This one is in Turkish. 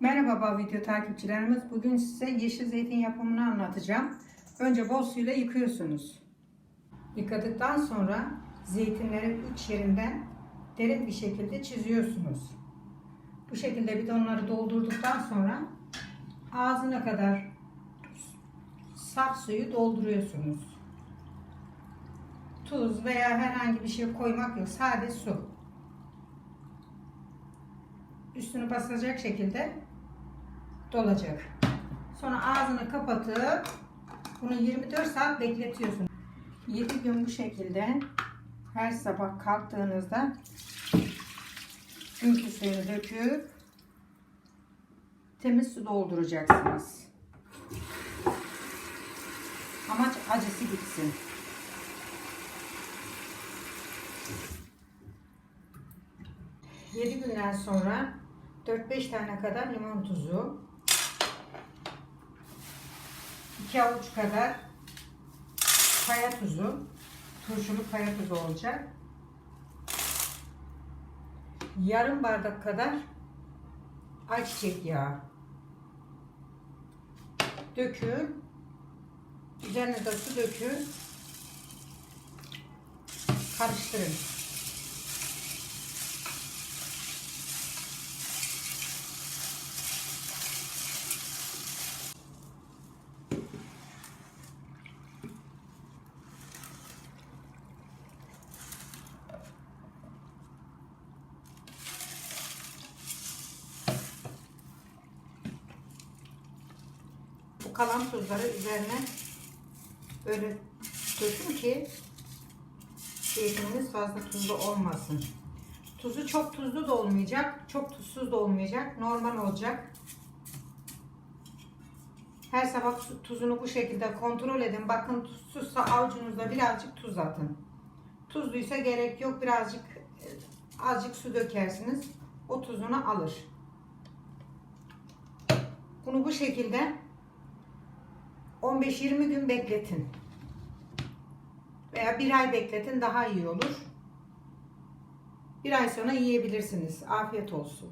Merhaba Bal Video takipçilerimiz. Bugün size yeşil zeytin yapımını anlatacağım. Önce bol suyla yıkıyorsunuz. Yıkadıktan sonra zeytinlerin iç yerinden derin bir şekilde çiziyorsunuz. Bu şekilde bidonları doldurduktan sonra ağzına kadar saf suyu dolduruyorsunuz. Tuz veya herhangi bir şey koymak yok. Sade su. Üstünü basacak şekilde dolacak. Sonra ağzını kapatıp bunu 24 saat bekletiyorsun. 7 gün bu şekilde her sabah kalktığınızda günkü suyunu döküp temiz su dolduracaksınız. Amaç acısı gitsin. Yedi günden sonra 4-5 tane kadar limon tuzu, 2 avuç kadar kaya tuzu, turşulu kaya tuzu olacak. Yarım bardak kadar ayçiçek yağı. Dökün. Üzerine de su dökün. Karıştırın. Bu kalan tuzları üzerine böyle dökün ki zeytinimiz fazla tuzlu olmasın. Tuzu çok tuzlu da olmayacak, çok tuzsuz da olmayacak. Normal olacak. Her sabah tuzunu bu şekilde kontrol edin. Bakın tuzsuzsa avucunuzda birazcık tuz atın. Tuzluysa gerek yok. Birazcık e, azıcık su dökersiniz. O tuzunu alır. Bunu bu şekilde 15-20 gün bekletin. Veya bir ay bekletin daha iyi olur. Bir ay sonra yiyebilirsiniz. Afiyet olsun.